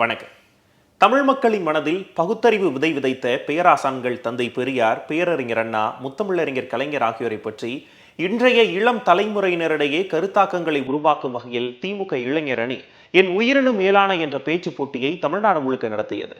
வணக்கம். தமிழ் மக்களின் மனதில் பகுத்தறிவு விதை விதைத்த பேராசான்கள் தந்தை பெரியார் பேரறிஞர் அண்ணா முத்தமிழறிஞர் கலைஞர் ஆகியோரை பற்றி இன்றைய இளம் தலைமுறையினரிடையே கருத்தாக்கங்களை உருவாக்கும் வகையில் திமுக இளைஞர் அணி என் உயிரினும் மேலான என்ற பேச்சு போட்டியை தமிழ்நாடு முழுக்க நடத்தியது.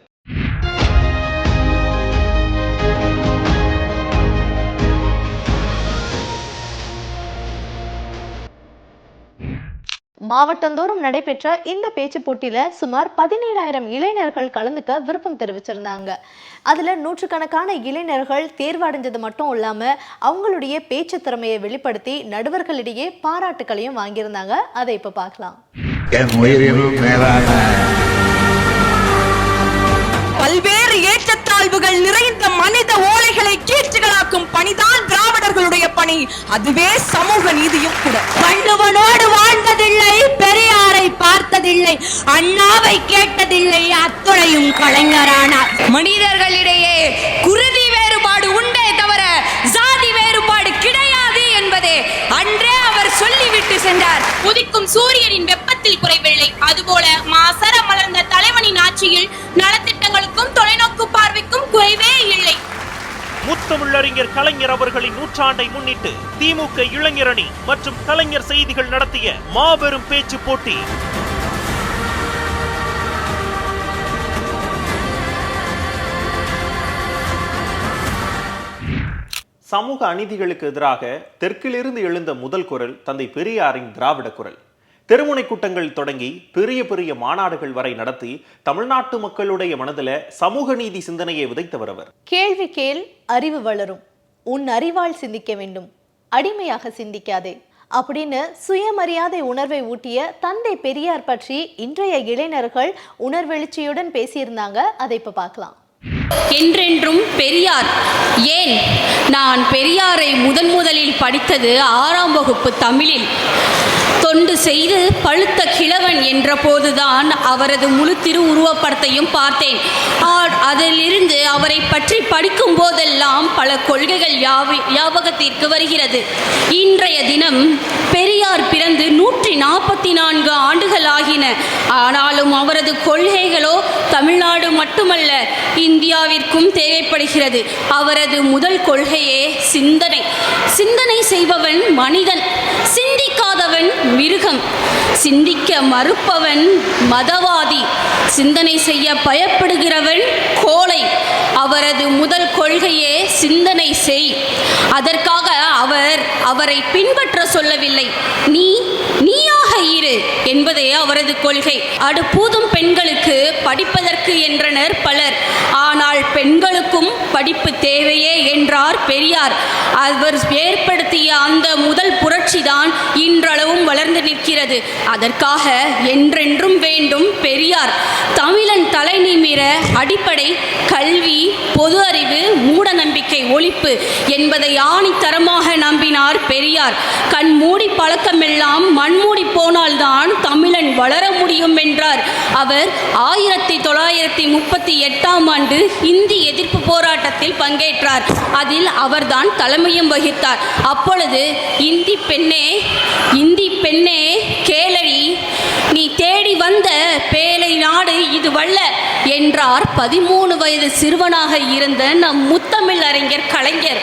மாவட்டந்தோறும் நடைபெற்ற இந்த பேச்சு போட்டியில சுமார் பதினேழாயிரம் இளைஞர்கள் கலந்துக்க விருப்பம் தெரிவிச்சிருந்தாங்க. அதுல நூற்றுக்கணக்கான இளைஞர்கள் தேர்வடைஞ்சது மட்டும் இல்லாம அவங்களுடைய பேச்சு திறமையை வெளிப்படுத்தி நடுவர்களிடையே பாராட்டுக்களையும் வாங்கியிருந்தாங்க. அதை இப்ப பார்க்கலாம். பல்வேறு ஏற்றத்தாழ்வுகள் நிறைந்த மனித ஓலைகளை கீற்றுகளாக்கும் பணிதான் திராவிடர்களுடைய பணி. அதுவே சமூக நீதியும் கூட. பெரியாரை பார்த்ததில்லை அண்ணாவை கேட்டதில்லை. அத்துணையும் கலைஞரானார். மனிதர்களிடையே குருதி வேறுபாடு உண்டே தவிர சாதி வேறுபாடு கிடையாது என்பதே அன்றே அவர் சொல்லிவிட்டு சென்றார். உதிக்கும் சூரியனின் வெப்பத்தில் குறைவில்லை. அதுபோல மாசர மலர்ந்த தலைவனின் ஆட்சியில் நலத்திட்டங்களுக்கும் தொலைநோக்கு பார்வைக்கும் குறைவே இல்லை. முத்தமிழறிஞர் கலைஞர் அவர்களின் நூற்றாண்டை முன்னிட்டு திமுக இளைஞர் அணி மற்றும் கலைஞர் செய்திகள் நடத்திய மாபெரும் பேச்சு போட்டி. சமூக அநீதிகளுக்கு எதிராக தெற்கிலிருந்து எழுந்த முதல் குரல் தந்தை பெரியாரின் திராவிட குரல். தெருமுனை கூட்டங்கள் தொடங்கி பெரிய பெரிய மாநாடுகள் வரை நடத்தி தமிழ்நாட்டு மக்களுடைய மனதில் சமூக நீதி சிந்தனையை விதைத்தவர் அவர். கேள்வி கேள் அறிவு வளரும். உன் அறிவால் சிந்திக்க வேண்டும். அடிமையாக சிந்திக்காதே. அப்படின்னு சுயமரியாதை உணர்வை ஊட்டிய தந்தை பெரியார் பற்றி இன்றைய இளைஞர்கள் உணர்வெழுச்சியுடன் பேசியிருந்தாங்க. அதை இப்ப பார்க்கலாம். என்றென்றும் பெரியார். ஏன்? நான் பெரியாரை முதன் முதலில் படித்தது ஆறாம் வகுப்பு தமிழில். தொண்டு செய்து பழுத்த கிழவன் என்ற போதுதான் அவரது முழு திரு உருவப்படத்தையும் பார்த்தேன். அதிலிருந்து அவரை பற்றி படிக்கும் போதெல்லாம் பல கொள்கைகள் யாவி- ஞாபகத்திற்கு வருகிறது. இன்றைய தினம் பெரியார் பிறந்து நூற்றி நாற்பத்தி நான்கு ஆண்டுகள் ஆகின ஆனாலும் அவரது கொள்கைகளோ தமிழ்நாடு மட்டுமல்ல இந்தியாவிற்கும் தேவைப்படுகிறது. அவரது முதல் கொள்கையே சிந்தனை. சிந்தனை செய்பவன் மனிதன். சிந்திக்காதவன் மிருகம். சிந்திக்க மறுப்பவன் மதவாதி. சிந்தனை செய்ய பயப்படுகிறவன் கோலை அவரது முதல் கொள்கையே சிந்தனை செய். அதற்காக அவர் அவரை பின்பற்ற சொல்லவில்லை. நீ நீயாக இரு என்பதே அவரது கொள்கை. அடுப்பூதும் பெண்களுக்கு படிப்பதற்கு என்றனர் பலர். ஆனால் பெண்களுக்கும் படிப்பு தேவையே என்றார் பெரியார். அவர் ஏற்படுத்திய அந்த முதல் புரட்சிதான் இன்றளவும் வளர்ந்து நிற்கிறது. அதற்காக என்றென்றும் வேண்டும் பெரியார். தமிழன் தலை நிமிர அடிப்படை கல்வி பொது அறிவு மூட நம்பிக்கை ஒழிப்பு என்பதை ஆணித்தரமாக நம்பினார் பெரியார். கண் மூடி பழக்கமெல்லாம் மண்மூடி போனால்தான் தமிழன் வளர முடியும் என்றார். அவர் ஆயிரத்தி தொள்ளாயிரத்தி முப்பத்தி எட்டாம் ஆண்டு இந்தி எதிர்ப்பு போராட்டத்தில் பங்கேற்றார். அதில் அவர்தான் தலைமையும் வகித்தார். அப்பொழுது இந்தி பெண்ணே இந்தி பெண்ணே கேள வந்த பேலை நாடு இது வல்ல என்றார் பதிமூணு வயது சிறுவனாக இருந்த நம் முத்தமிழ் அறிஞர் கலைஞர்.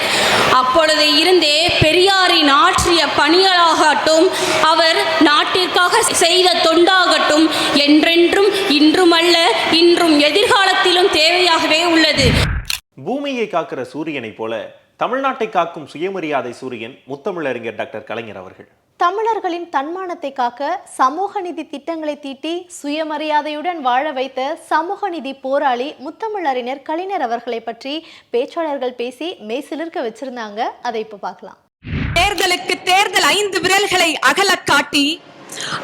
அப்பொழுது இருந்தே பெரியாரின் ஆற்றிய பணிகளாகட்டும் அவர் நாட்டிற்காக செய்த தொண்டாகட்டும் என்றென்றும் இன்றுமல்ல இன்றும் எதிர்காலத்திலும் தேவையாகவே உள்ளது. பூமியை காக்கிற சூரியனைப் போல தமிழ்நாட்டை காக்கும் சுயமரியாதை சூரியன் முத்தமிழறிஞர் டாக்டர் கலைஞர் அவர்கள். தமிழர்களின் தன்மானத்தை காக்க சமூக நிதி திட்டங்களை தீட்டி சுயமரியாதையுடன் வாழ வைத்த சமூக நிதி போராளி முத்தமிழறிஞர் கலைஞர் அவர்களை பற்றி பேச்சாளர்கள் பேசி மெய்சிலிருக்க வச்சிருந்தாங்க. அதை இப்ப பார்க்கலாம். தேர்தலுக்கு தேர்தல் ஐந்து விரல்களை அகலக் காட்டி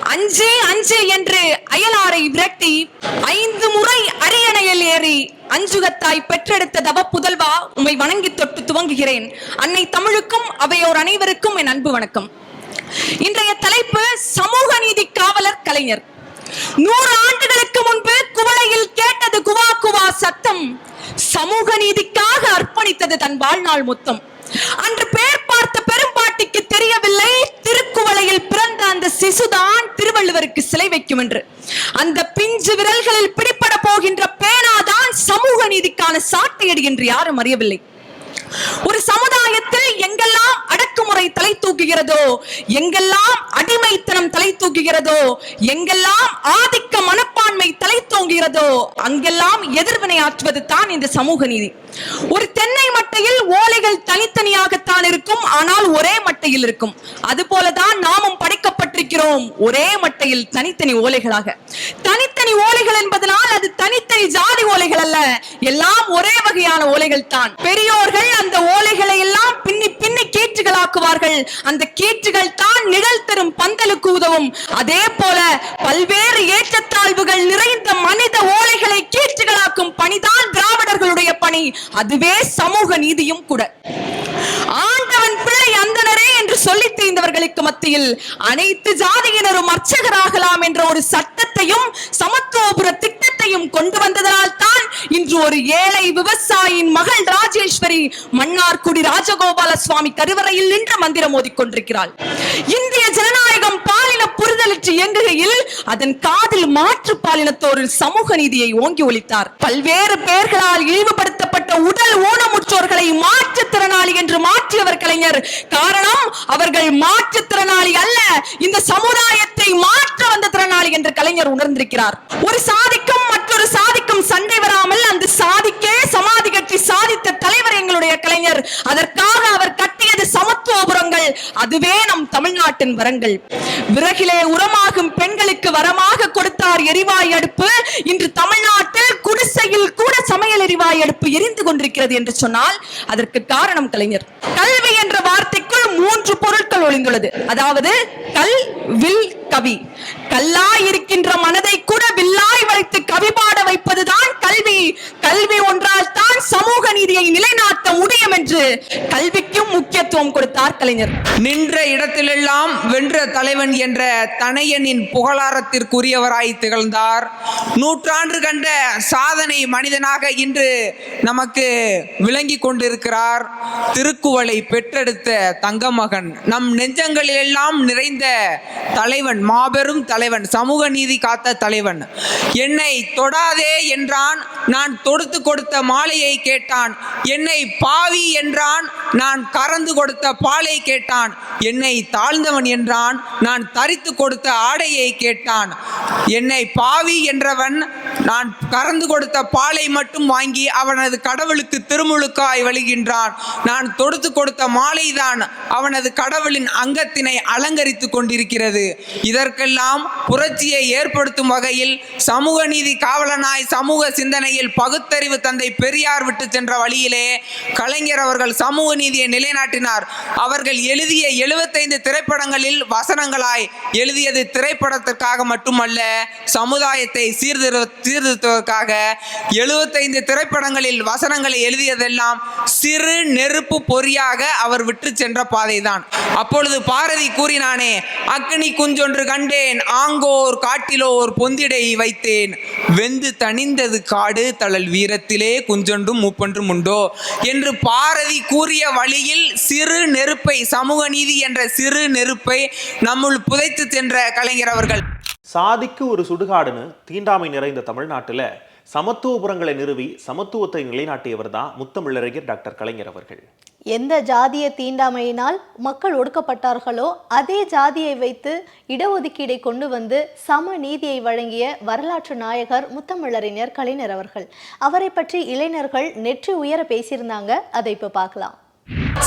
அஞ்சே அஞ்சே என்று அயலாரை விரட்டி ஐந்து முறை அரியணையில் ஏறி அஞ்சுகத்தாய் பெற்றெடுத்த தவ புதல்வா உம்மை வணங்கி தொட்டு துவங்குகிறேன். அன்னை தமிழுக்கும் அவையோர் அனைவருக்கும் என் அன்பு வணக்கம். இன்றைய தலைப்பு சமூக நீதி காவலர் கலைஞர். நூறு ஆண்டுகளுக்கு முன்பு குவளையில் கேட்டது குவா குவா சத்தம். சமூக நீதிக்காக அர்ப்பணித்தது தன் வாழ்நாள் மொத்தம். அன்று பேர் பார்த்த பெரும்பாட்டிக்கு தெரியவில்லை திருக்குவளையில் பிறந்த அந்த சிசுதான் திருவள்ளுவருக்கு சிலை வைக்கும் என்று. அந்த பிஞ்சு விரல்களில் பிடிப்பட போகின்ற பேனாதான் சமூக நீதிக்கான சாட்டையடி என்று யாரும் அறியவில்லை. ஒரு சமுதாய வருகிறதோ எங்கெல்லாம் அடிமைத்த அடிமைத்தனம் தலை தூக்குகிறதோ எங்கெல்லாம் ஆதிக்க மனப்பான்மை தலை தூங்குகிறதோ அங்கெல்லாம் எதிர்வினை ஆற்றுவது தான் இந்த சமூக நீதி. ஒரு தென்னை மட்டையில் ஓலைகள் தனித்தனியாகத்தான் இருக்கும் ஆனால் ஒரே மட்டையில் இருக்கும். அதுபோலதான் நாமும் படைக்கப்பட்டிருக்கிறோம் ஒரே மட்டையில் தனித்தனி ஓலைகளாக. தனித்தனி ஓலைகள் என்பதனால் அது தனித்தனி ஜாதி ஓலைகள் அல்ல எல்லாம் ஒரே வகையான ஓலைகள் தான். பெரியோர்கள் அந்த ஓலைகளை எல்லாம் பின்னி பின்னி கீற்றுகளாக்குவார்கள். அந்த கீற்றுகள் தான் நிழல் தரும் பந்தலுக்கு உதவும் அதே போல பல்வேறு ஏற்றத்தாழ்வுகள் நிறைந்த மனித ஓலைகளை கீழ்ச்சிகளாக்கும் பணிதான் திராவிடர்களுடைய பணி. அதுவே சமூக நீதியும் கூட. ஆண்டவன் பிள்ளை அந்தனரே என்று சொல்லி தெரிந்தவர்களுக்கு மத்தியில் அனைத்து ஜாதியினரும் அர்ச்சகராகலாம் என்ற ஒரு சட்டத்தையும் சமத்துவபுர திட்டத்தையும் கொண்டு வந்ததனால் தான் இன்று ஒரு ஏழை விவசாயியின் மகள் ராஜேஸ்வரி மன்னார்குடி ராஜகோபால சுவாமி கருவறையில் நின்று மந்திரம் ஓதிக்கொண்டிருக்கிறாள். இந்திய ஜனநாயக புரிதலற்று இயங்குகையில் அதன் காதில் மாற்று பாலினத்தோரில் சமூக நீதியை ஓங்கி ஒழித்தார். பல்வேறு பெயர்களால் இழிவுபடுத்தப்பட்ட உடல் ஊனமுற்றோர்களை மாற்றுத்திறனாளி என்று மாற்றியவர் கலைஞர். காரணம் அவர்கள் மாற்றுத்திறனாளி அல்ல இந்த சமுதாயத்தை மாற்ற வந்த திறனாளி என்று கலைஞர் உணர்ந்திருக்கிறார். ஒரு சாதிக்கும் மற்றொரு சாதிக்கும் சண்டை வராமல் அந்த சாதிக்கே சமாதி கட்சி சாதித்த தலைவர் எங்களுடைய கலைஞர். அதற்காக அவர் கட்டியது கோபுரங்கள் அதுவே நம் தமிழ்நாட்டின் வரங்கள். விறகிலே உரமாகும் பெண்களுக்கு வரமாக கொடுத்தார் எரிவாய் அடுப்பு. இன்று தமிழ்நாட்டில் குடிசையில் கூட சமையல் எரிவாய் அடுப்பு எரிந்து கொண்டிருக்கிறது என்று சொன்னால் அதற்கு காரணம் கலைஞர். கல்வி என்ற வார்த்தைக்குள் மூன்று பொருட்கள் ஒளிந்துள்ளது. அதாவது கல் வில் கவி. கல்லாய் இருக்கின்ற மனதை கூட வில்லாய் வளைத்து கவி பாட வைப்பதுதான் கல்வி. கல்வி ஒன்றால் தான் சமூக நீதியை நிலைநாட்ட முடியும் என்று கல்விக்கும் முக்கியத்துவம் கொடுத்தார் கலைஞர் நின்ற இடத்திலெல்லாம் வென்ற தலைவன் என்ற தனையனின் புகழாரத்திற்குரியவராய் திகழ்ந்தார். நூற்றாண்டு கண்ட சாதனை மனிதனாக இன்று நமக்கு விளங்கி கொண்டிருக்கிறார். திருக்குவளை பெற்றெடுத்த தங்கமகன் நம் நெஞ்சங்களிலெல்லாம் நிறைந்த தலைவன் மாபெரும் தலைவன் சமூக நீதி காத்த தலைவன். என்னை தொடாதே என்றான் நான் தொடுத்து கொடுத்த மாலையை கேட்டான். என்னை பாவி என்றான் நான் கறந்து கொடுத்த பாலை கேட்டான். என்னை தாழ்ந்தவன் என்றான். நான் தரித்து கொடுத்த ஆடையை கேட்டான். என்னை பாவி என்றவன் நான் கறந்து கொடுத்த பாலை மட்டும் வாங்கி அவனது கடவுளுக்கு திருமுழுக்காய் வழிகின்றான் நான் தொடுத்து கொடுத்த மாலைதான் அவனது கடவுளின் அங்கத்தினை அலங்கரித்து கொண்டிருக்கிறது. இதற்கெல்லாம் புரட்சியை ஏற்படுத்தும் வகையில் சமூக நீதி காவலனாய் சமூக சிந்தனையில் பகுத்தறிவு தந்தை பெரியார் விட்டு சென்ற வழியிலே கலைஞர் அவர்கள் சமூக நீதியை நிலைநாட்டினார். அவர்கள் எழுதிய எழுபத்தைந்து திரைப்படங்களில் வசனங்களாய் எழுதியது திரைப்படத்திற்காக மட்டுமல்ல சமுதாயத்தை சீர்திருத்த சீர்திருத்துவதற்காக எழுபத்தைந்து திரைப்படங்களில் வசனங்களை எழுதியதெல்லாம் சிறு நெருப்பு பொறியாக அவர் விட்டு சென்ற பாதைதான். அப்பொழுது பாரதி கூறினானே அக்னி குஞ்சொன்று கண்டேன் ஆங்கோர் காட்டிலோர் பொந்திடை வைத்தேன். வெந்து தணிந்தது காடு தளல் வீரத்திலே குஞ்சொன்றும் மூப்பொன்றும் உண்டோ? என்று பாரதி கூறிய வழியில் சிறு நெருப்பை சமூக நீதி என்ற சிறு நெருப்பை நம்முள் புதைத்து சென்ற கலைஞர் அவர்கள். சாதிக்கு ஒரு சுடுகாடுன்னு தீண்டாமை நிறைந்த தமிழ்நாட்டில் சமத்துவபுரங்களை நிறுவி சமத்துவத்தை நிலைநாட்டியவர் தான் முத்தமிழறிஞர் டாக்டர் கலைஞர் அவர்கள். எந்த ஜாதிய தீண்டாமையினால் மக்கள் ஒடுக்கப்பட்டார்களோ அதே ஜாதியை வைத்து இடஒதுக்கீடை கொண்டு வந்து சம நீதியை வழங்கிய வரலாற்று நாயகர் முத்தமிழறிஞர் கலைஞர் அவர்கள். அவரை பற்றி இளைஞர்கள் நெற்றி உயர பேசியிருந்தாங்க. அதை இப்போ பார்க்கலாம்.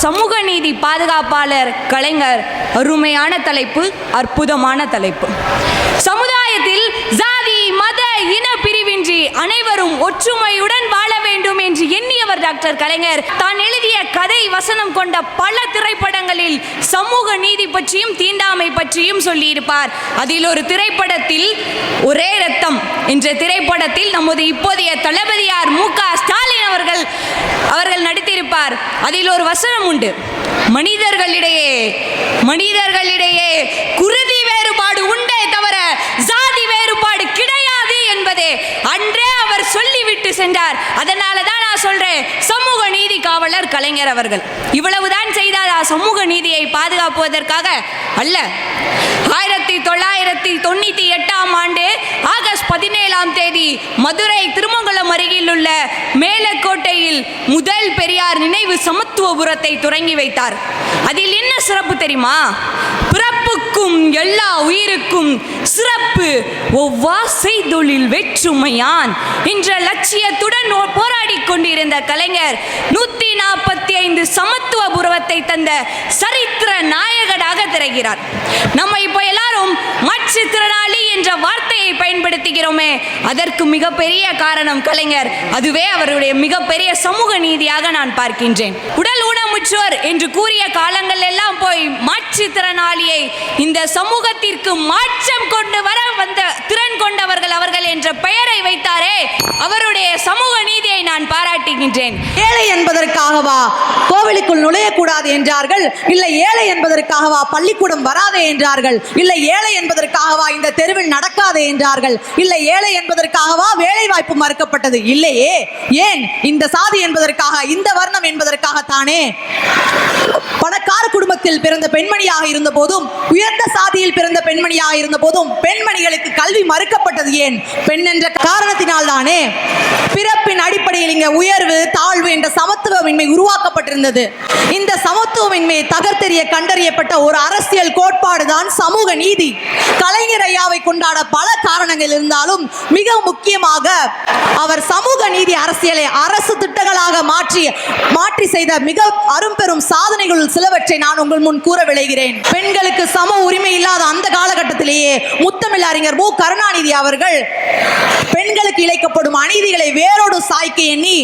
சமூக நீதி பாதுகாப்பாளர் கலைஞர் அருமையான தலைப்பு அற்புதமான தலைப்பு. சமுதாயத்தில் ஜாதி மத இன பிரிவின்றி அனைவரும் ஒற்றுமையுடன் வாழ வேண்டும் என்று எண்ணியவர் டாக்டர் கலைஞர். தான் எழுதிய கதை வசனம் கொண்ட பல திரைப்படங்களில் சமூக நீதி பற்றியும் தீண்டாமை பற்றியும் சொல்லியிருப்பார். அதில் ஒரு திரைப்படத்தில் ஒரே ரத்தம் என்ற திரைப்படத்தில் நமது இப்போதைய தளபதியார் மு க ஸ்டாலின் அவர்கள் அவர்கள் நடித்திருப்பார். அதில் ஒரு வசனம் உண்டு. மனிதர்களிடையே மனிதர்களிடையே குருதி வேறுபாடு உண்டே தவிர ஜாதி வேறுபாடு கிடையாது என்பதே அன்றே அவர் சொல்லிவிட்டு சென்றார். அதனால தான் நான் சொல்றேன் சமூக நீதி காவலர் கலைஞர் அவர்கள். இவ்வளவுதான் செய்தாரா சமூக நீதியை பாதுகாப்பதற்காக அல்ல. ஆயிரத்தி தொள்ளாயிரத்தி தொண்ணூத்தி எட்டாம் ஆண்டு ஆக ஆகஸ்ட் பதினேழாம் தேதி மதுரை திருமங்கலம் அருகில் உள்ள மேலக்கோட்டையில் முதல் பெரியார் நினைவு சமத்துவபுரத்தை தொடங்கி வைத்தார். அதில் என்ன சிறப்பு தெரியுமா? பிறப்புக்கும் எல்லா உயிருக்கும் சிறப்பு. ஒவ்வா செய்தொழில் வெற்றுமையான் என்ற லட்சியத்துடன் போராடி போராடிக் கொண்டிருந்த கலைஞர் நூத்தி நாற்பத்தி ஐந்து சமத்துவபுரத்தை தந்த சரித்திர நாயகனாக திரைகிறார் நம்ம இப்போ எல்லாரும் மாற்றுத்திறனாளி என்ற வார்த்தையை பயன்படுத்துகிறோமே அதற்கு மிகப்பெரிய காரணம் கலைஞர். அதுவே அவருடைய மிகப்பெரிய சமூக நீதியாக நான் பார்க்கின்றேன். உடல் ஊனமுற்றோர் என்று கூறிய காலங்கள் எல்லாம் போய் மாற்றுத்திறனாளியை இந்த சமூகத்திற்கு மாற்றம் கொண்டு வர வந்த திறன் கொண்டவர்கள் அவர்கள் என்ற பெயரை வைத்தாரே அவருடைய சமூக நீதியை நான் பாராட்டுகின்றேன். ஏழை என்பதற்காகவா கோவிலுக்குள் நுழையக்கூடாது என்றார்கள்? இல்லை ஏழை என்பதற்காகவா பள்ளிக்கூடம் வராதே என்றார்கள்? இல்லை ஏழை என்பதற்காகவா இந்த தெருவில் நடக்காதே என்றார்கள்? இல்லை ஏழை என்பதற்காகவா வேலை வாய்ப்பு மறுக்கப்பட்டது? இல்லையே. ஏன்? இந்த சாதி என்பதற்காக இந்த வர்ணம் என்பதற்காகத்தானே? பணக்கார குடும்பத்தில் பிறந்த பெண்மணியாக இருந்த போதும் உயர்ந்த சாதியில் பிறந்த பெண்மணியாக இருந்த போதும் பெண்மணிகளுக்கு கல்வி மறுக்கப்பட்டது ஏன்? பெண் என்ற காரணத்தினால் தானே பிறப்பின் அடிப்படையில் இங்க உயர்வு தாழ்வு என்ற சமத்துவமின்மை உருவாக்கப்பட்டிருந்தது. இந்த சமத்துவமின்மையை தகர்த்தெறிய கண்டறியப்பட்ட ஒரு அரசியல் கோட்பாடு தான் சமூக நீதி. கலைஞர் ஐயாவை கொண்டாட பல காரணங்கள் இருந்தாலும் மிக முக்கியமாக அவர் சமூக நீதி அரசியலை அரசு திட்டங்களாக மாற்றி மாற்றி செய்த மிக அரும்பெரும் சாதனைகளுள் சிலவற்றை நான் உங்கள் முன் கூற விளைகிறேன். பெண்களுக்கு சம உரிமை இல்லாத அந்த காலகட்டத்திலேயே முத்தமிழ் அறிஞர் மு. கருணாநிதி அவர்கள் பெண்களுக்கு இழைக்கப்படும் அநீதிகளை வேரோடு சாய்க்க எண்ணி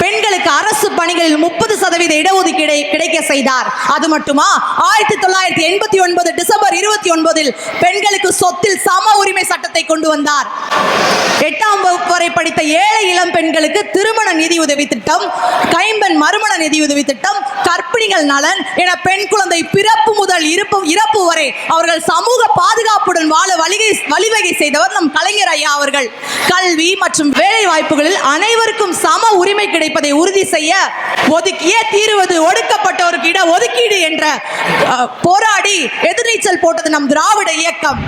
பெண்களுக்கு அரசு பணிகளில் முப்பது சதவீத இடஒதுக்கீடை கிடைக்க செய்தார். அது மட்டுமா? ஆயிரத்தி தொள்ளாயிரத்தி எண்பத்தி ஒன்பது டிசம்பர் இருபத்தி ஒன்பதில் பெண்களுக்கு சொத்தில் சம உரிமை சட்டத்தை கொண்டு வந்தார். எட்டாம் வகுப்பு வரை படித்த ஏழை இளம் பெண்களுக்கு திருமண நிதியுதவி திட்டம் கைம்பெண் மறுமண நிதியுதவி திட்டம் கர்ப்பிணிகள் நலன் என பெண் குழந்தை பிறப்பு முதல் இருப்பு இறப்பு வரை அவர்கள் சமூக பாதுகாப்புடன் வாழ வழிகை வழிவகை செய்தவர் நம் கலைஞர் ஐயா அவர்கள். கல்வி மற்றும் வேலை வாய்ப்புகளில் அனைவருக்கும் சம உரிமை கிடைப்பதை உறுதி செய்ய ஒதுக்கிய தீருவது ஒடுக்கப்பட்டோருக்கு இட ஒதுக்கீடு என்ற போராடி எதிர்நீச்சல் போட்டது நம் திராவிட இயக்கம்.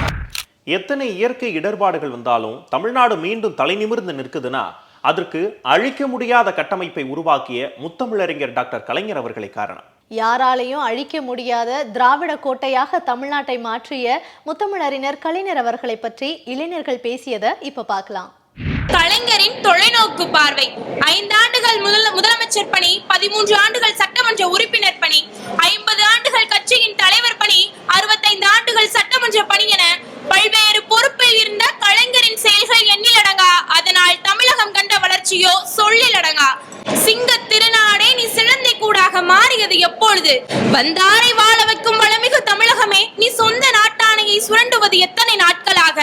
எத்தனை இயற்கை இடர்பாடுகள் வந்தாலும் தமிழ்நாடு மீண்டும் தலைநிமிர்ந்து நிற்குதுன்னா அதற்கு அழிக்க முடியாத கட்டமைப்பை உருவாக்கிய முத்தமிழறிஞர் டாக்டர் கலைஞர் அவர்களே காரணம். யாராலையும் அழிக்க முடியாத திராவிட கோட்டையாக தமிழ்நாட்டை மாற்றிய முத்தமிழறிஞர் கலைஞர் அவர்களை பற்றி இளைஞர்கள் பேசியதை இப்ப பார்க்கலாம். கலைஞரின் தொலைநோக்கு பார்வை. ஐந்தாண்டுகள் முதல் முதலமைச்சர் பணி பதிமூன்று ஆண்டுகள் சட்டமன்ற உறுப்பினர் பணி ஐம்பது ஆண்டுகள் கட்சியின் தலைவர் பணி அறுபத்தைந்து ஆண்டுகள் சட்டமன்ற பணி என பல்வேறு பொறுப்பில் இருந்த கலைஞரின் செயல்கள் எண்ணில் அடங்கா. அதனால் தமிழகம் கண்ட வளர்ச்சியோ சொல்லில் அடங்கா. சிங்க திருநாடே நீ சிழந்தை கூடாக மாறியது எப்பொழுது? வந்தாரை வாழ வைக்கும் வளமிகு தமிழகமே நீ சொந்த சுரண்டுவது எத்தனை நாட்களாக?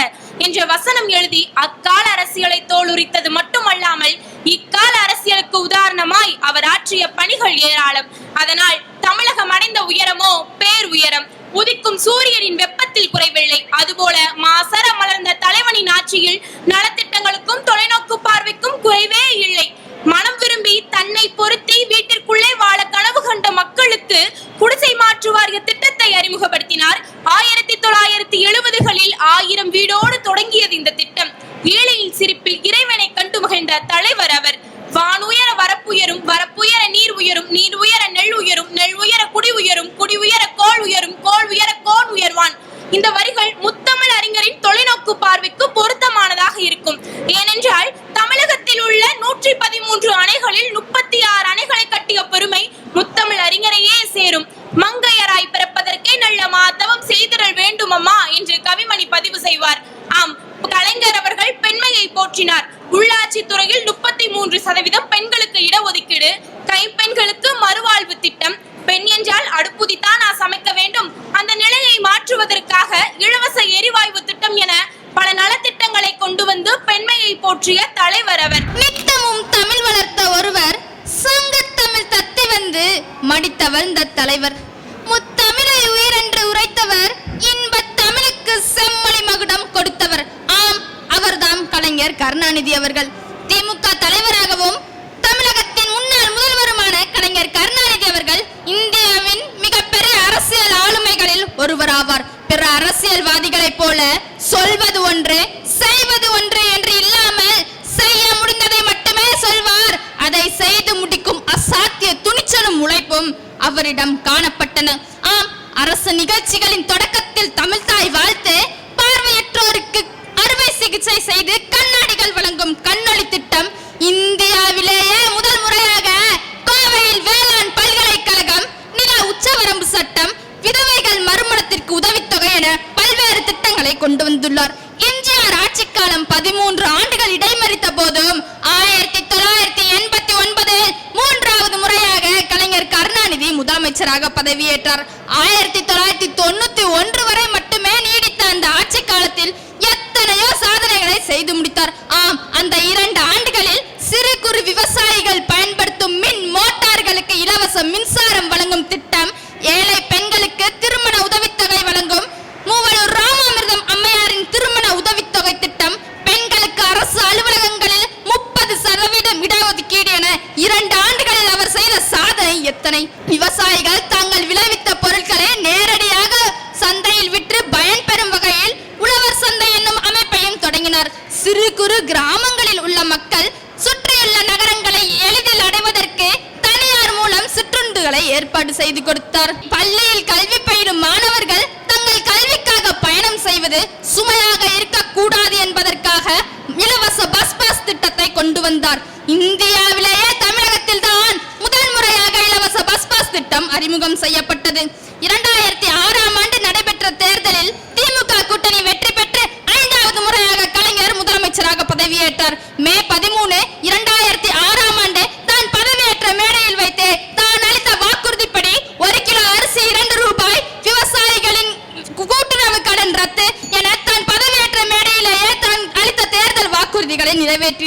என்ற வசனம் எழுதி அக்கால அரசியலை தோலுரித்தது மட்டுமல்லாமல் இக்கால அரசியலுக்கு உதாரணமாய் அவர் ஆற்றிய பணிகள் ஏராளம். அதனால் தமிழகம் அடைந்த உயரமோ பேர் உயரம். உதிக்கும் சூரியனின் வெப்பத்தில் குறைவில்லை. அதுபோல மாசர மலர்ந்த தலைவனின் ஆட்சியில் நலத்திட்டங்களுக்கும் தொலைநோக்கு பார்வைக்கும் குறைவே இல்லை. மனம் விரும்பி தன்னை பொருத்தி வீட்டிற்குள்ளே வாழ கனவு கண்ட மக்களுக்கு குடிசை மாற்று வாரிய திட்டத்தை அறிமுகப்படுத்தினார் ஆயிரத்தி தொள்ளாயிரத்தி எழுபதுகளில் ஆயிரம் வீடோடு தொடங்கியது இந்த திட்டம் ஏழையின் சிரிப்பில் இறைவனை கண்டு மகிழ்ந்த தலைவர் அவர் வானுயர வரப்புயரும் வரப்புயர நீர் உயரும் நீர் உயர நெல் உயரும் நெல் உயர குடி உயரும் குடி உயர கோள் உயரும் கோள் உயர கோன் உயர்வான் இந்த வரிகள் முத்தமிழ் அறிஞரின் தொலைநோக்கு பார்வைக்கு பொருத்தமானதாக இருக்கும் ஏனென்றால் தமிழகத்தில் உள்ள நூற்றி பதிமூன்று அணைகளில் முப்பத்தி ஆறு அணைகளை கட்டிய பெருமை முத்தமிழ் அறிஞரையே சேரும் மங்கையராய் பிறப்பதற்கே நல்ல மாதவம் செய்திடல் வேண்டுமம்மா என்று கவிமணி பதிவு செய்வார் ஆம் கலைஞர் அவர்கள் பெண்மையை போற்றினார் உள்ளாட்சி துறையில் முப்பத்தி மூன்று சதவீதம் பெண்களுக்கு இடஒதுக்கீடு கைப்பெண்களுக்கு மறுவாழ்வு திட்டம் பெண் என்றால் அடுப்புதித்தான் நான் சமைக்க வேண்டும் அந்த நிலையை மாற்றுவதற்காக இலவச எரிவாயு திட்டம் என பல நலத்திட்டங்களை கொண்டு வந்து பெண்மையை போற்றிய தலைவர் அவர் நித்தமும் தமிழ் வளர்த்த ஒருவர் சங்கத்தமிழ் தத்தி வந்து மடித்தவர் இந்த தலைவர்.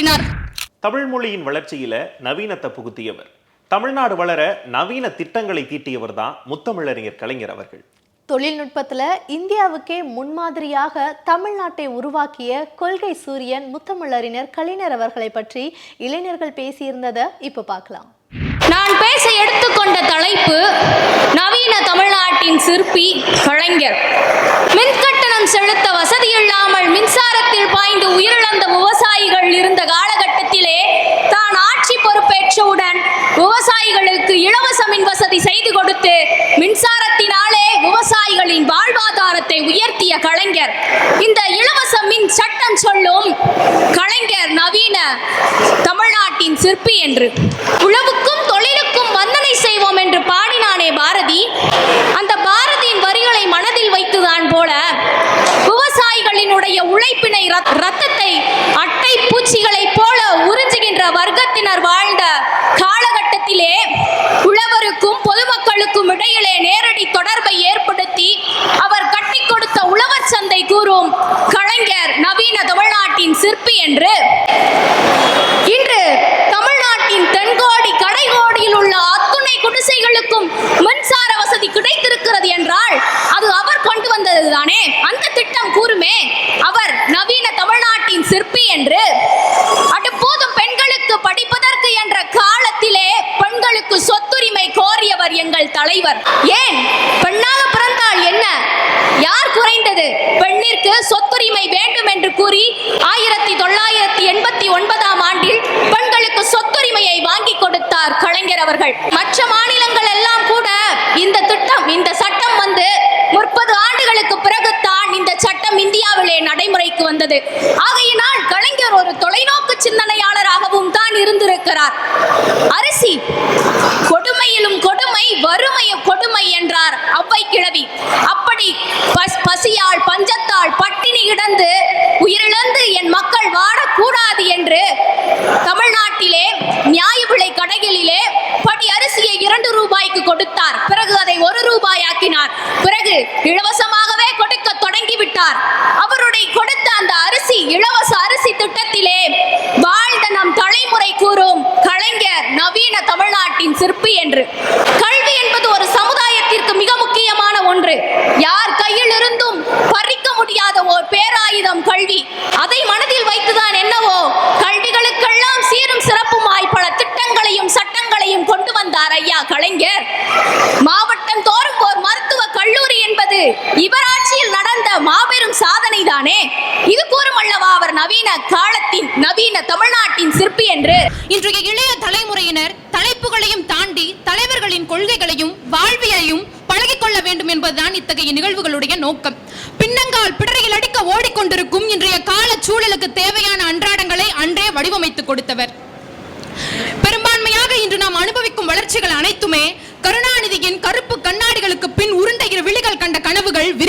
வழிகாட்டினார் தமிழ் மொழியின் வளர்ச்சியில நவீனத்தை புகுத்தியவர். தமிழ்நாடு வளர நவீன திட்டங்களை தீட்டியவர் தான் முத்தமிழறிஞர் கலைஞர் அவர்கள். தொழில்நுட்பத்தில் இந்தியாவுக்கே முன்மாதிரியாக தமிழ்நாட்டை உருவாக்கிய கொள்கை சூரியன் முத்தமிழறிஞர் கலைஞர் அவர்களை பற்றி இளைஞர்கள் பேசியிருந்ததை இப்போ பார்க்கலாம். நான் பேச எடுத்துக்கொண்ட தலைப்பு நவீன தமிழ்நாட்டின் சிற்பி கலைஞர். மின்கட்டணம் செலுத்த வசதியுள்ள இல்லாமல் மின்சாரத்தில் பாய்ந்து உயிரிழந்த விவசாயிகள் இருந்த காலகட்டத்திலே தான் ஆட்சி பொறுப்பேற்றவுடன் விவசாயிகளுக்கு இலவச மின் வசதி செய்து கொடுத்து மின்சாரத்தினாலே விவசாயிகளின் வாழ்வாதாரத்தை உயர்த்திய கலைஞர். இந்த இலவச மின் சட்டம் சொல்லும் கலைஞர் நவீன தமிழ்நாட்டின் சிற்பி என்று. உழவுக்கும் தொழிலுக்கும் வந்தனை செய்வோம் என்று பாடினானே Rato இருக்கிறார் ஏன்? பெண்ணாக பிறந்தால் என்ன? யார் குறைந்தது? பெண்ணிற்கு சொத்துரிமை வேண்டும் என்று கூறி ஆயிரத்தி தொள்ளாயிரத்தி எண்பத்தி ஒன்பதாம் ஆண்டில் பெண்களுக்கு சொத்துரிமையை வாங்கி கொடுத்தார் கலைஞர் அவர்கள். மற்ற மாநிலங்கள் எல்லாம் கூட இந்த திட்டம் இந்த சட்டம் வந்து முப்பது ஆண்டுகளுக்கு பிறகுதான் இந்த சட்டம் இந்தியாவிலே நடைமுறைக்கு வந்தது. என்று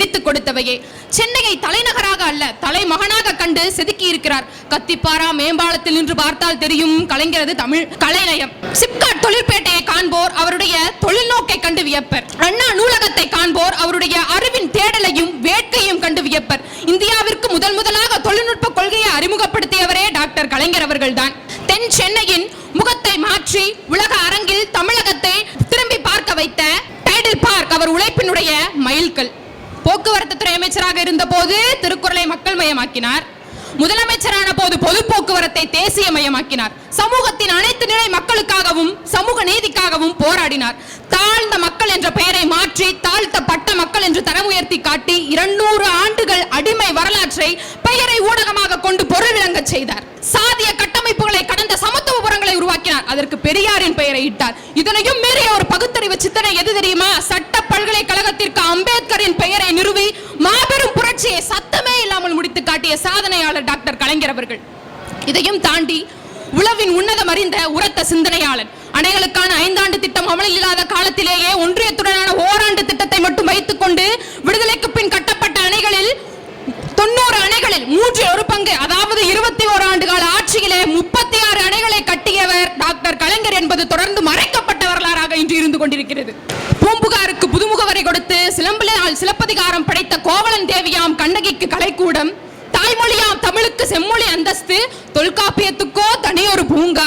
கனவுகள் கொடுத்தவையே. சென்னையை தலைநகராக அல்ல தலைமகனாக கண்டு செதுக்கி இருக்கிறார் கத்திப்பாரா மேம்பாலத்தில் நின்று பார்த்தால் தெரியும் கலைஞரது தமிழ் கலைநயம். சிப்காட் தொழிற்பேட்டையை காண்போர் அவருடைய தொழில்நோக்கை கண்டு வியப்பர். அண்ணா நூலகத்தை காண்போர் அவருடைய அறிவின் தேடலையும் வேட்கையும் கண்டு வியப்பர். இந்தியாவிற்கு முதல் முதலாக தொழில்நுட்ப கொள்கையை அறிமுகப்படுத்தியவரே டாக்டர் கலைஞர் அவர்கள்தான். தென் சென்னையின் முகத்தை மாற்றி உலக அரங்கில் தமிழகத்தை திரும்பி பார்க்க வைத்த டைடில் பார்க் அவர் உழைப்பினுடைய மைல்கல். போக்குவரத்து துறை அமைச்சராக இருந்த போது திருக்குறளை மக்கள் மயமாக்கினார். முதலமைச்சரான போது பொது போக்குவரத்தை தேசிய மயமாக்கினார். சமூகத்தின் அனைத்து நிலை மக்களுக்காகவும் சமூக நீதிக்காகவும் போராடினார். தாழ்ந்த மக்கள் என்ற பெயரை மாற்றி தாழ்த்தப்பட்ட மக்கள் என்று தரம் உயர்த்தி காட்டி இருநூறு ஆண்டுகள் அடிமை வரலாற்றை பெயரை ஊடகமாக கொண்டு பொருள் விளங்க செய்தார். சாதிய கட்டம் சமத்துவபுரங்களை அதற்கு பெரியாரின் பெயரை இட்டார். இதனையும் மீறிய ஒரு பகுத்தறிவு சித்தனை எது தெரியுமா? சட்ட பல்கலைக்கழகத்திற்கு அம்பேத்கரின் பெயரை நிறுவி மாபெரும் புரட்சியை சத்தமே இல்லாமல் முடித்து காட்டிய சாதனையாளர் டாக்டர் கலைஞர் அவர்கள். இதையும் தாண்டி உளவின் உன்னதம் அறிந்த உரத்த சிந்தனையாளன். அணைகளுக்கான ஐந்தாண்டு திட்டம் அமலில் இல்லாத காலத்திலேயே ஒன்றியத்துடனான ஓராண்டு திட்டத்தை மட்டும் வைத்துக் கொண்டு விடுதலைக்கு பின் கட்டப்பட்ட அணைகளில் தொண்ணூறு அணைகளில் மூன்றில் ஒரு பங்கு அதாவது இருபத்தி ஓரு ஆண்டு கால ஆட்சியிலே முப்பத்தி ஆறு அணைகளை கட்டியவர் டாக்டர் கலைஞர் என்பது தொடர்ந்து மறைக்கப்பட்ட வரலாறாக இன்று இருந்து கொண்டிருக்கிறது. பூம்புகாருக்கு புதுமுகவரை கொடுத்து சிலம்பிலால் சிலப்பதிகாரம் படைத்த கோவலன் தேவியாம் கண்ணகிக்கு கலைக்கூடம் தாய்மொழியாம் தமிழுக்கு செம்மொழி அந்தஸ்து தொல்காப்பியத்துக்கோ தனியொரு பூங்கா.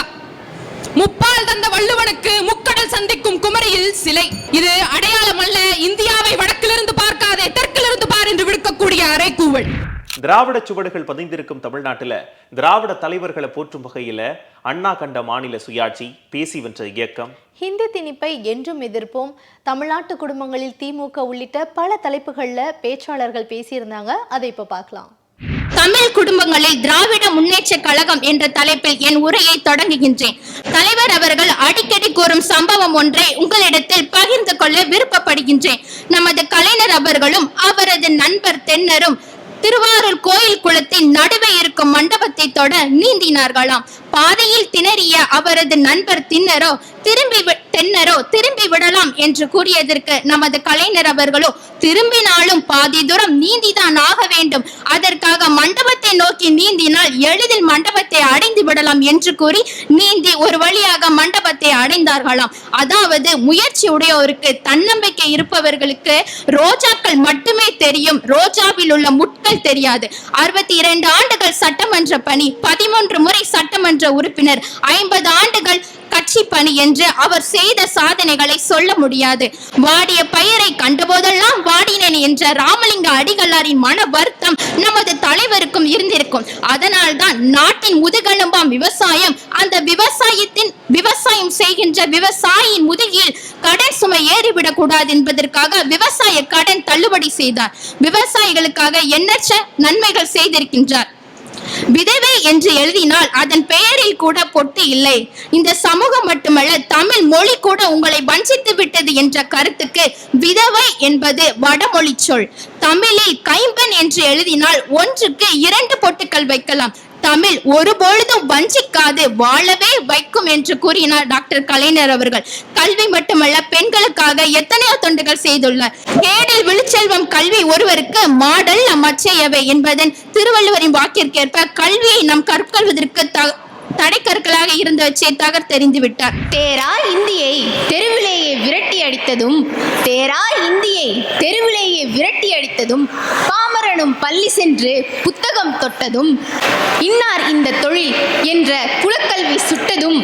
முப்பால் தந்த வள்ளுவனுக்கு முக்கடல் சந்திக்கும் குமரியில் சிலை. இது அடையாளம் அல்ல இந்தியாவை வடக்கிலிருந்து பார்க்காதே தெற்கிலிருந்து பார் என்று அரைக்கூவல் திராவிட சுவடுகள் பதிந்திருக்கும் தமிழ்நாட்டுல திராவிட தலைவர்களை போற்றும் வகையில அண்ணா கண்ட மாநில சுயாட்சி பேசி வென்ற இயக்கம். ஹிந்தி திணிப்பை என்றும் எதிர்ப்போம். தமிழ்நாட்டு குடும்பங்களில் திமுக உள்ளிட்ட பல தலைப்புகள்ல பேச்சாளர்கள் பேசியிருந்தாங்க. அதை இப்போ பார்க்கலாம். தமிழ் குடும்பங்களில் திராவிட முன்னேற்ற கழகம் என்ற தலைப்பில் என் உரையை தொடங்குகின்றேன். தலைவர் அவர்கள் அடிக்கடி கூறும் சம்பவம் ஒன்றை உங்களிடத்தில் பகிர்ந்து கொள்ள விருப்பப்படுகின்றேன். நமது கலைஞர் அவர்களும் அவரது நண்பர் தென்னரும் திருவாரூர் கோயில் குளத்தின் நடுவே இருக்கும் மண்டபத்தை தொட நீந்தினார்களாம். பாதையில் திணறிய அவரது நண்பர் திண்ணரோ திரும்பி தென்னரோ திரும்பி விடலாம் என்று கூறியதற்கு நமது கலைஞர் அவர்களோ திரும்பினாலும் பாதி தூரம் நீந்திதான் ஆக வேண்டும். அதற்காக மண்டப நோக்கி நீந்தினால் எளிதில் மண்டபத்தை அடைந்து விடலாம் என்று கூறி நீந்தி ஒரு வழியாக மண்டபத்தை அடைந்தார்களாம். அதாவது முயற்சி உடையோருக்கு தன்னம்பிக்கை இருப்பவர்களுக்கு ரோஜாக்கள் மட்டுமே தெரியும். ரோஜாவில் உள்ள முட்கள் தெரியாது. அறுபத்தி இரண்டு ஆண்டுகள் சட்டமன்ற பணி பதிமூன்று முறை சட்டமன்ற உறுப்பினர் ஐம்பது ஆண்டுகள் கட்சி பணி என்று அவர் செய்த சாதனைகளை சொல்ல முடியாது. வாடிய பெயரை கண்டபோதெல்லாம் வாடினேன் என்ற ராமலிங்க அடிகளாரின் மன வருத்தம் நமது தலைவருக்கும் இருந்திருக்கும். அதனால் தான் நாட்டின் முதுகெலும்பாம் விவசாயம் அந்த விவசாயத்தின் விவசாயம் செய்கின்ற விவசாயியின் முதுகில் கடன் சுமை ஏறிவிடக் கூடாது என்பதற்காக விவசாய கடன் தள்ளுபடி செய்தார். விவசாயிகளுக்காக எண்ணற்ற நன்மைகள் செய்திருக்கின்றார். விதவை என்று எழுதினால் அதன் பெயரில் கூட பொட்டு இல்லை. இந்த சமூகம் மட்டுமல்ல தமிழ் மொழி கூட உங்களை வஞ்சித்து விட்டது என்ற கருத்துக்கு விதவை என்பது வடமொழி சொல். தமிழில் கைம்பெண் என்று எழுதினால் ஒன்றுக்கு இரண்டு பொட்டுக்கள் வைக்கலாம். தமிழ் ஒருபொழுதும் வஞ்சிக்காது வாழவே வைக்கும் என்று கூறினார் டாக்டர் கலைஞர் அவர்கள். கல்வி மட்டுமல்ல பெண்களுக்காக எத்தனையோ தொண்டுகள் செய்துள்ளார் கேடில் விழுச்செல்வம் கல்வி ஒருவருக்கு மாடல் அம்மச்சையவை என்பதன் திருவள்ளுவரின் வாக்கிற்கேற்ப கல்வியை நாம் கற்கொள்வதற்கு த தடைக்கற்களாக இருந்தவற்றை தகர்த்தெறிந்து விட்டார் தேரா இந்தியை தெருவிலே அடித்ததும் தேரா இந்தியை தெருவிலேயே விரட்டி அடித்ததும் பாமரனும் பள்ளி சென்று புத்தகம் தொட்டதும் இன்னார் இந்த தொழில் என்ற குலக்கல்வி சுட்டதும்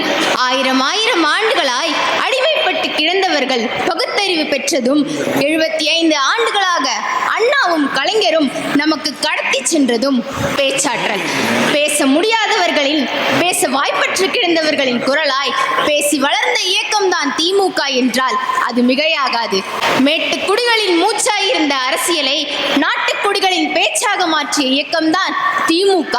ஆயிரம் ஆயிரம் ஆண்டுகளாய் அடிமைப்பட்டு கிடந்தவர்கள் பகுத்தறிவு பெற்றதும் எழுபத்தி ஐந்து ஆண்டுகளாக அண்ணா கலைஞரும் நமக்கு கடத்தி சென்றதும் பேச்சாற்றல். பேச முடியாதவர்களின் பேச வாய்ப்பற்று கிடந்தவர்களின் குரலாய் பேசி வளர்ந்த இயக்கம்தான் திமுக என்றால் அது மிகையாகாது. மேட்டுக்குடிகளின் மூச்சாய் இருந்த அரசியலை நாட்டுக்குடிகளின் பேச்சாக மாற்றிய இயக்கம்தான் திமுக.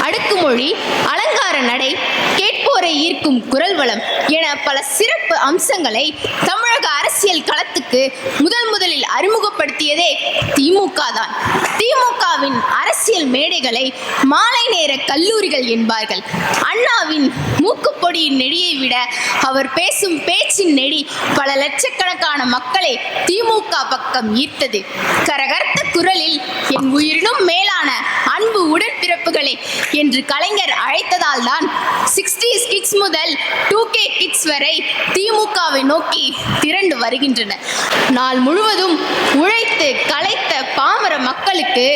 அடுக்குமொழி அலங்கார நடை கேட்போரை ஈர்க்கும் குரல் வளம் என பல சிறப்பு அம்சங்களை தமிழக அரசியல் களத்துக்கு முதல் முதலில் அறிமுகப்படுத்தியதே திமுக தான். திமுகவின் அரசியல் மேடைகளை மாலை நேர கல்லூரிகள் என்பார்கள். அண்ணாவின் மூக்குப்பொடியின் நெடியை விட அவர் பேசும் பேச்சின் நெடி பல லட்சக்கணக்கான மக்களை திமுக பக்கம் ஈர்த்தது. கரகர்த்த குரலில் என் உயிரினும் மேலான அன்பு உடற்பிறப்புகளை என்று கலைஞர் அழைத்ததால் தான் சிக்ஸ்டி கிட்ஸ் முதல் டூ கே கிட்ஸ் வரை திமுகவை நோக்கி திரண்டு வருகின்றன. நாள் முழுவதும் உழைத்து கலைத்த பாமர மக்களுக்கு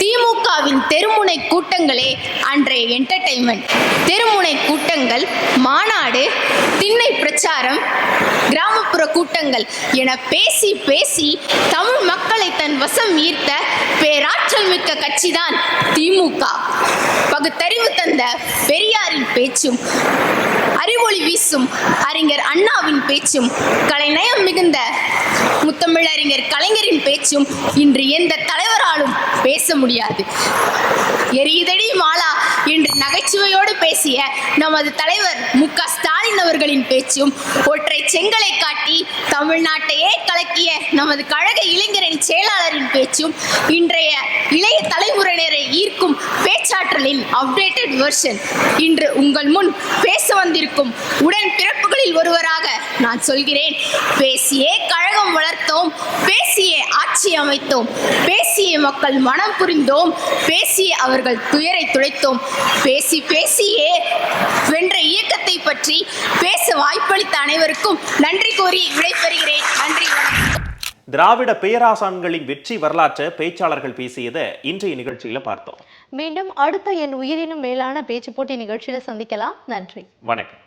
திமுகவின் தெருமுனை கூட்டங்களே அன்றைய என்டர்டைன்மெண்ட் தெருமுனை கூட்டங்கள் மாநாடு திண்ணை பிரச்சாரம் கிராமப்புற கூட்டங்கள் என பேசி பேசி தமிழ் மக்களை தன் வசம் ஈர்த்த பேராற்றல் மிக்க கட்சிதான் திமுக. பகுத்தறிவு தந்த பெரியாரின் பேச்சும் அறிவொளி வீசும் அறிஞர் அண்ணாவின் பேச்சும் கலைநயம் மிகுந்த முத்தமிழறிஞர் கலைஞரின் பேச்சும் இன்று எந்த தலைவராலும் பேச முடியாது. எரியுதடி மாலா என்று நகைச்சுவையோடு பேசிய நமது தலைவர் மு க ஸ்டாலின் அவர்களின் பேச்சும் ஒற்றை செங்கலை காட்டி தமிழ்நாட்டையே கலக்கிய நமது கழக இளைஞரின் செயலாளரின் பேச்சும் இன்றைய இளைய தலைமுறையினரை ஈர்க்கும் பேச்சாற்றலின் அப்டேட்டட் வெர்ஷன் இன்று உங்கள் முன் பேச வந்திருக்கும் உடன் பிறப்புகளில் ஒருவராக நான் சொல்கிறேன். பேசியே கழகம் வளர்த்தோம் பேசியே ஆட்சி அமைத்தோம் பேசிய மக்கள் மனம் புரிந்தோம் பேசிய அவர்கள் துயரை துடைத்தோம். பேசி பேசியே வென்ற இயக்கத்தை பற்றி பேச வாய்ப்பளித்த அனைவருக்கும் நன்றி கூறி விடைபெறுகிறேன். நன்றி திராவிட பேராசான்களின் வெற்றி வரலாற்றை பேச்சாளர்கள் பேசியதை இன்றைய நிகழ்ச்சியில் பார்த்தோம். மீண்டும் அடுத்த என் உயிரினும் மேலான பேச்சு போட்டி நிகழ்ச்சியில் சந்திக்கலாம். நன்றி. வணக்கம்.